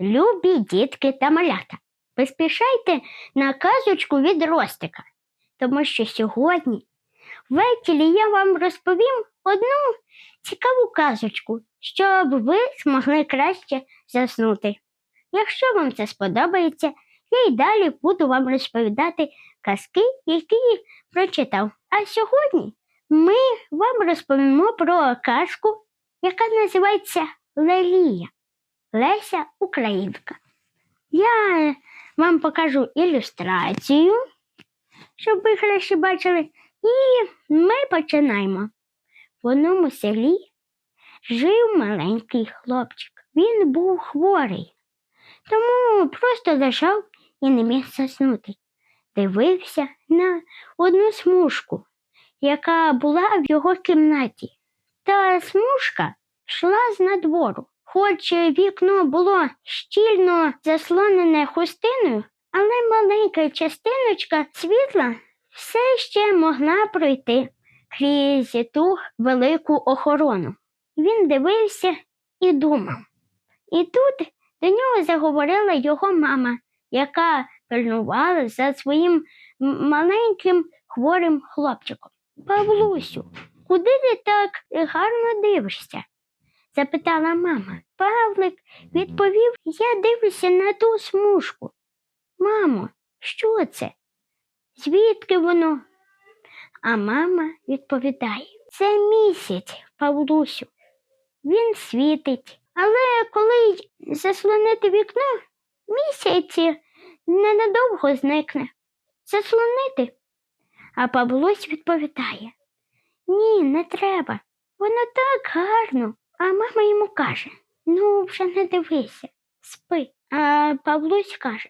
Любі дітки та малята, поспішайте на казочку від Ростика, тому що сьогодні ввечері я вам розповім одну цікаву казочку, щоб ви змогли краще заснути. Якщо вам це сподобається, я й далі буду вам розповідати казки, які прочитав. А сьогодні ми вам розповімо про казку, яка називається Лелія. Леся Українка. Я вам покажу ілюстрацію, щоб ви краще бачили. І ми починаємо. В одному селі жив маленький хлопчик. Він був хворий, тому просто лежав і не міг заснути. Дивився на одну смужку, яка була в його кімнаті. Та смужка йшла з надвору. Хоч вікно було щільно заслонене хустиною, але маленька частиночка світла все ще могла пройти крізь ту велику охорону. Він дивився і думав. І тут до нього заговорила його мама, яка пильнувала за своїм маленьким хворим хлопчиком. Павлусю, куди ти так гарно дивишся? Запитала мама. Павлик відповів, я дивлюся на ту смужку. Мамо, що це? Звідки воно? А мама відповідає, це місяць, Павлусю. Він світить. Але коли заслонити вікно, місяць ненадовго зникне. Заслонити. А Павлусь відповідає: Ні, не треба. Воно так гарно. А мама йому каже: Ну, вже не дивися, спи. А Павлусь каже: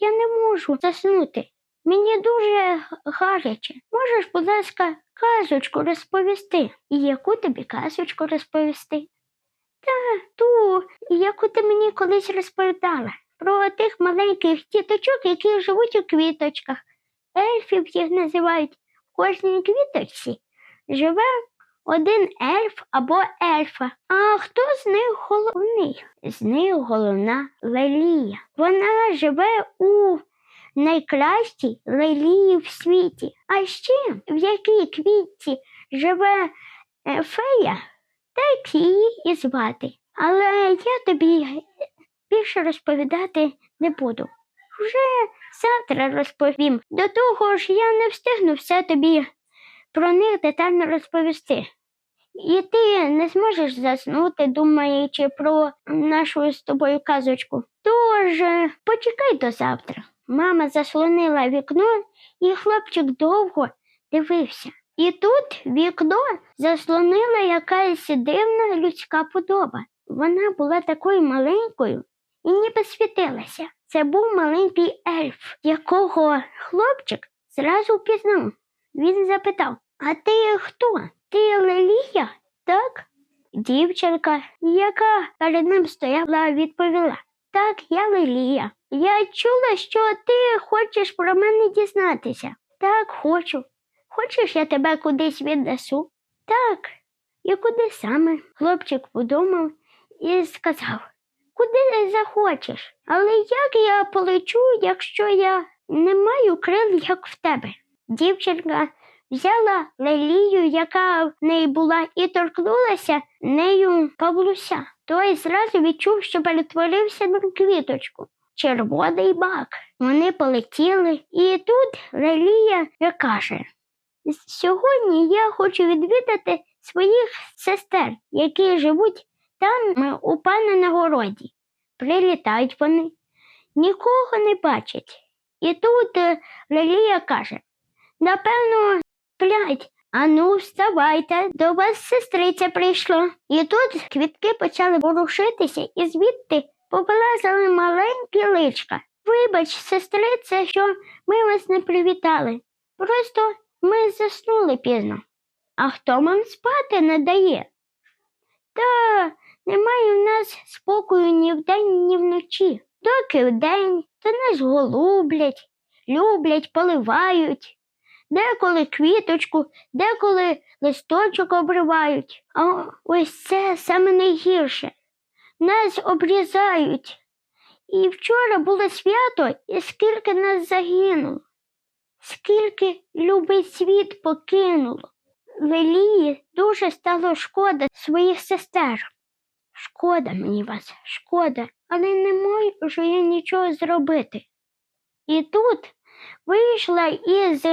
Я не можу заснути. Мені дуже гаряче. Можеш, будь ласка, казочку розповісти. І яку тобі казочку розповісти? Та ту, яку ти мені колись розповідала, про тих маленьких діточок, які живуть у квіточках. Ельфів їх називають. В кожній квіточці живе один ельф або ельфа. А хто з них головний? З них головна Лелія. Вона живе у найкращій лелії в світі. А ще в якій квітці живе е, фея, так її і звати. Але я тобі більше розповідати не буду. Вже завтра розповім. До того ж я не встигну все тобі про них детально розповісти. І ти не зможеш заснути, думаючи про нашу з тобою казочку. Тож е, почекай до завтра. Мама заслонила вікно, і хлопчик довго дивився. І тут вікно заслонила якась дивна людська подоба. Вона була такою маленькою і ніби світилася. Це був маленький ельф, якого хлопчик зразу впізнав. Він запитав: А ти хто? Ти Лелія? Так? Дівчинка, яка перед ним стояла, відповіла: Так, я Лелія. Я чула, що ти хочеш про мене дізнатися. Так, хочу. Хочеш, я тебе кудись віднесу? Так. І куди саме? Хлопчик подумав і сказав: Куди захочеш? Але як я полечу, якщо я не маю крил, як в тебе? Дівчинка взяла лелію, яка в неї була, і торкнулася нею Павлуся. Той зразу відчув, що перетворився на квіточку. Червоний бак. Вони полетіли, і тут Лелія каже: Сьогодні я хочу відвідати своїх сестер, які живуть там е, у пана на городі. Прилітають вони, нікого не бачать. І тут е, Лелія каже: напевно, сплять. Ану, вставайте, до вас сестриця прийшла. І тут квітки почали ворушитися, і звідти повилазили маленькі личка. Вибач, сестрице, що ми вас не привітали. Просто ми заснули пізно. А хто вам спати не дає? Та немає в нас спокою ні вдень, ні вночі. Доки вдень, то нас голублять, люблять, поливають. Деколи квіточку, деколи листочок обривають. А ось це саме найгірше. Нас обрізають І вчора було свято, і скільки нас загинуло, скільки любий світ покинуло. Лелії дуже стало шкода своїх сестер. Шкода мені вас, шкода, але не можу я нічого зробити. І тут вийшла із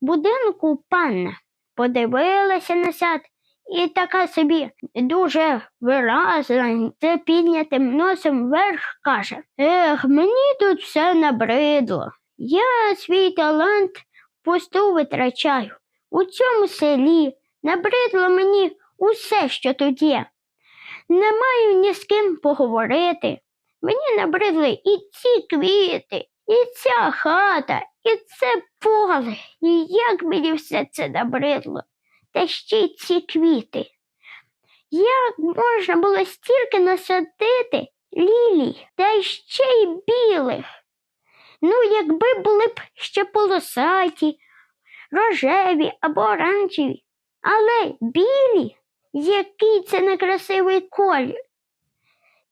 будинку панна, подивилася на сад і така собі дуже виразна, з піднятим носом вверх каже: Ех, мені тут все набридло. Я свій талант впусту витрачаю. У цьому селі набридло мені усе, що тут є. Не маю ні з ким поговорити. Мені набридли і ці квіти, і ця хата, і це поле. І як мені все це набридло. Та ще й ці квіти. Як можна було стільки насадити лілій, та ще й білих? Ну, якби були б ще полосаті, рожеві або оранжеві, але білі, який це некрасивий колір.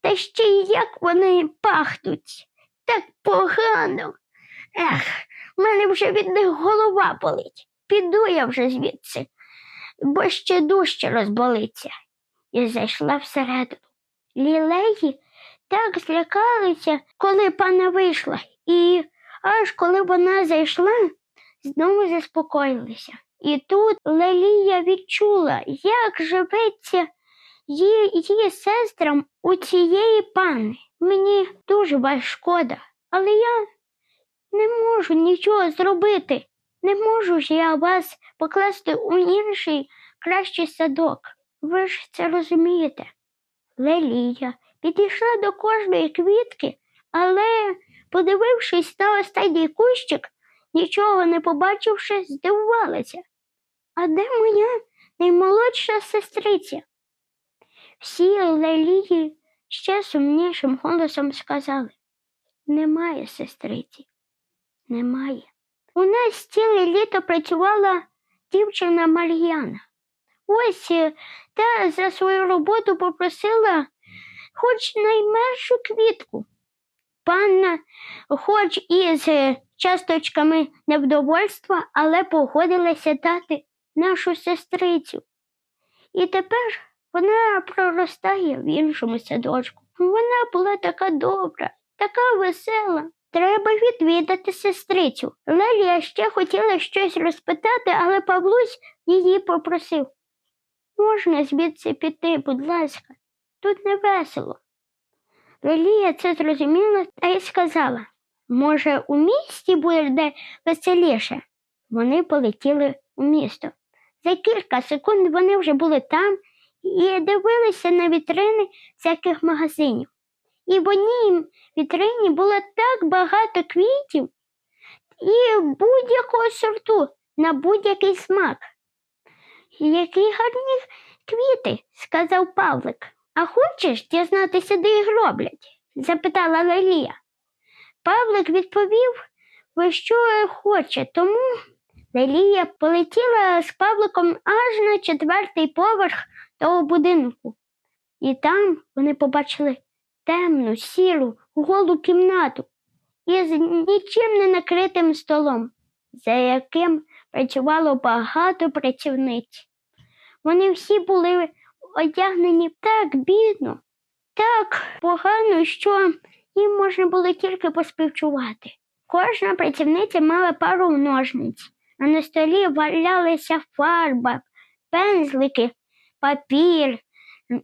Та ще й як вони пахнуть, так погано. Ех, в мене вже від них голова болить. Піду я вже звідси, бо ще дужче розболиться. І зайшла всередину. Лілеї так злякалися, коли пана вийшла, і аж коли вона зайшла, знову заспокоїлися. І тут Лелія відчула, як живеться її, сестрам у цієї пани. Мені дуже шкода, але я не можу нічого зробити. Не можу ж я вас покласти у інший кращий садок. Ви ж це розумієте. Лелія підійшла до кожної квітки, але, подивившись на останній кущик, нічого не побачивши, здивувалася. А де моя наймолодша сестриця? Всі лелії ще сумнішим голосом сказали Немає сестриці, немає. У нас ціле літо працювала дівчина Мар'яна. Ось е, та за свою роботу попросила хоч найменшу квітку. Панна, хоч із е, часточками невдовольства, але погодилася дати нашу сестрицю. І тепер вона проростає в іншому садочку. Вона була така добра, така весела. Треба відвідати сестрицю. Лелія ще хотіла щось розпитати, але Павлусь її попросив. Можна звідси піти, будь ласка, тут не весело. Лелія це зрозуміла та й сказала може, у місті буде веселіше. Вони полетіли у місто. За кілька секунд вони вже були там і дивилися на вітрини всяких магазинів. І в одній вітрині було так багато квітів і будь-якого сорту на будь-який смак. Які гарні квіти, сказав Павлик. А хочеш дізнатися, де їх роблять? запитала Лелія. Павлик відповів, ви що хоче, тому Лелія полетіла з Павликом аж на четвертий поверх того будинку. І там вони побачили темну, сіру, голу кімнату із нічим не накритим столом, за яким працювало багато працівниць. Вони всі були одягнені так бідно, так погано, що їм можна було тільки поспівчувати. Кожна працівниця мала пару ножниць, а на столі валялися фарба, пензлики, папір,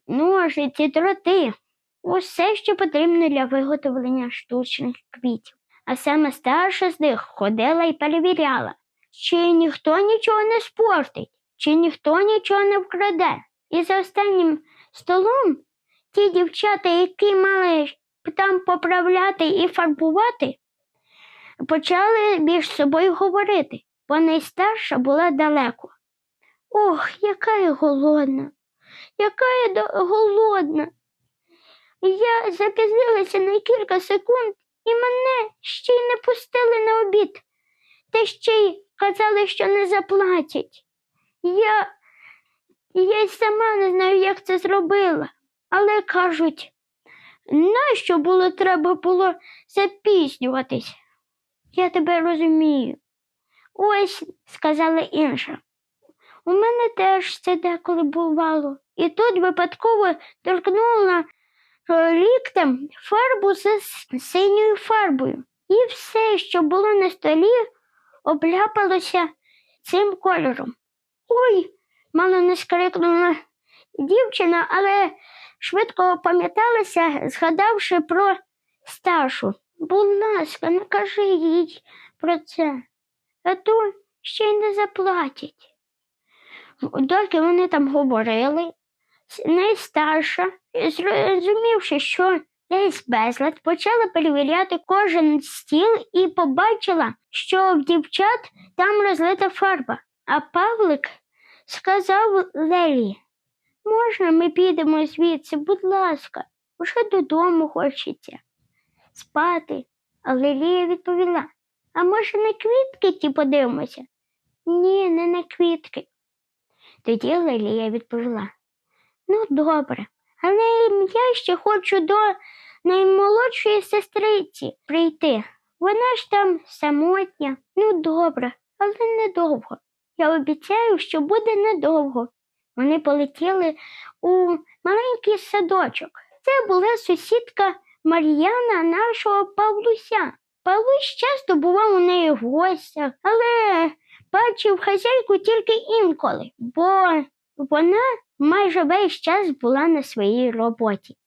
ножиці, дроти. Усе, що потрібно для виготовлення штучних квітів. А саме старша з них ходила і перевіряла, чи ніхто нічого не спортить, чи ніхто нічого не вкраде. І за останнім столом ті дівчата, які мали там поправляти і фарбувати, почали між собою говорити, бо найстарша була далеко. Ох, яка я голодна, яка я голодна. Я запізнилася на кілька секунд, і мене ще й не пустили на обід, та ще й казали, що не заплатять. Я, я й сама не знаю, як це зробила, але кажуть, Нащо було треба було запізнюватись? Я тебе розумію. Ось, сказала інша. У мене теж це деколи бувало. І тут випадково торкнула ліктем фарбу з синьою фарбою. І все, що було на столі, обляпалося цим кольором. Ой, мало не скрикнула дівчина, але швидко опам'яталася, згадавши про Сташу. Будь ласка, не кажи їй про це, а то ще й не заплатять. Доки вони там говорили, найстарша, зрозумівши, що десь безлад, почала перевіряти кожен стіл і побачила, що в дівчат там розлита фарба. А Павлик сказав Лелі, можна ми підемо звідси, будь ласка, уже додому хочеться спати. Але Лілія відповіла, а може на квітки ті подивимося? Ні, не на квітки. Тоді Лілія відповіла, ну добре, але я ще хочу до наймолодшої сестриці прийти. Вона ж там самотня. Ну добре, але недовго. Я обіцяю, що буде недовго. Вони полетіли у маленький садочок. Це була сусідка Мар'яна нашого Павлуся. Павлусь часто бував у неї в гостях, але бачив хазяйку тільки інколи, бо вона майже весь час була на своїй роботі.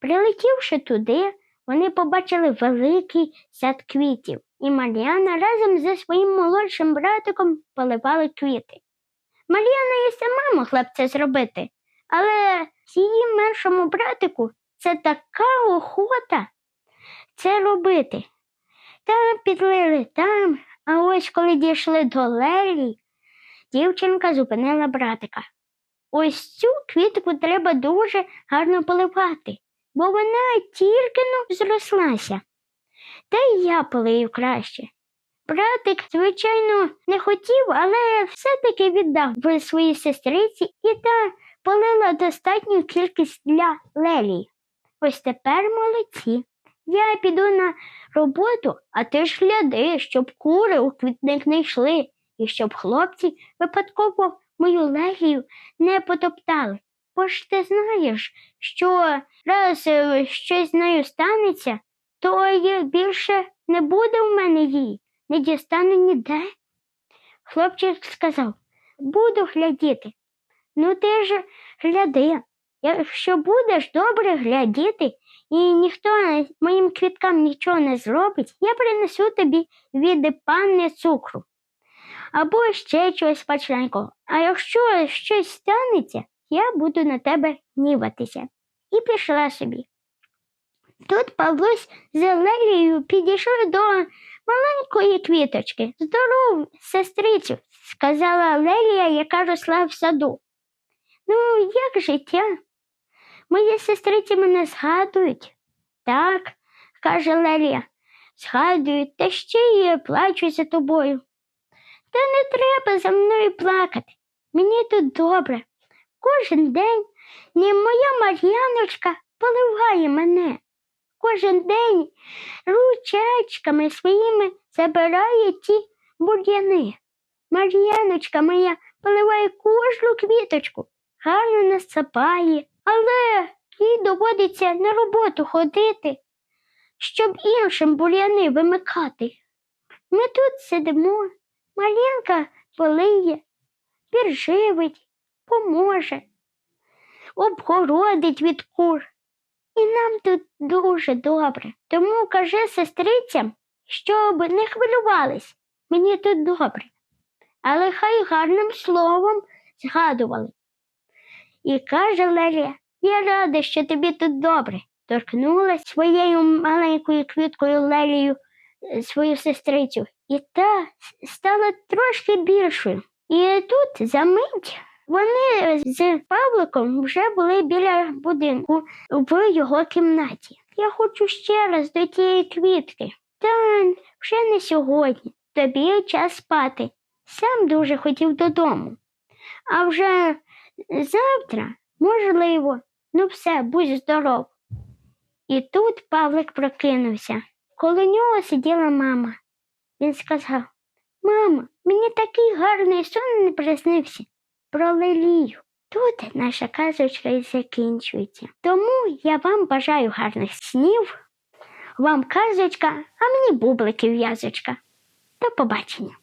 Прилетівши туди, вони побачили великий сад квітів, і Мар'яна разом зі своїм молодшим братиком поливали квіти. Мар'яна і сама могла б це зробити, але її меншому братику це така охота це робити. Там підлили там, а ось коли дійшли до Лелі, дівчинка зупинила братика. Ось цю квітку треба дуже гарно поливати, бо вона тільки но зрослася. Та й я полию краще. Братик, звичайно, не хотів, але все-таки віддав би своїй сестриці і та полила достатню кількість для Лелії. Ось тепер молодці. Я піду на роботу, а ти ж гляди, щоб кури у квітник не йшли, і щоб хлопці випадково мою легію не потоптали. Бо ж ти знаєш, що раз е, щось з нею станеться, то й більше не буде в мене її, не дістану ніде. Хлопчик сказав, буду глядіти. Ну ти ж гляди, якщо будеш добре глядіти, і ніхто моїм квіткам нічого не зробить, я принесу тобі від панни цукру або ще чогось смачненького. А якщо щось станеться, я буду на тебе гніватися. І пішла собі. Тут Павлусь з Лелією підійшов до маленької квіточки. Здоров, сестрицю, сказала Лелія, яка росла в саду. Ну, як життя? Мої сестриці мене згадують. Так, каже Лелія, згадують, та ще й плачуть за тобою. Та не треба за мною плакати. Мені тут добре. Кожен день не моя Мар'яночка поливає мене. Кожен день ручечками своїми забирає ті бур'яни. Мар'яночка моя поливає кожну квіточку, гарно насапає, але їй доводиться на роботу ходити, щоб іншим бур'яни вимикати. Ми тут сидимо, Мар'янка полиє, підживить, поможе, обгородить від кур. І нам тут дуже добре. Тому кажи сестрицям, щоб не хвилювались. Мені тут добре. Але хай гарним словом згадували. І каже Лелія, я рада, що тобі тут добре. Торкнулась своєю маленькою квіткою Лелію е, свою сестрицю, і та стала трошки більшою. І тут за мить вони з Павликом вже були біля будинку в його кімнаті. Я хочу ще раз до тієї квітки. Та вже не сьогодні. Тобі час спати. Сам дуже хотів додому. А вже завтра, можливо, ну все, будь здоров. І тут Павлик прокинувся. Коло нього сиділа мама. Він сказав: Мамо, мені такий гарний сон не приснився про лилію. Тут наша казочка і закінчується. Тому я вам бажаю гарних снів, вам казочка, а мені бубликів в'язочка. До побачення.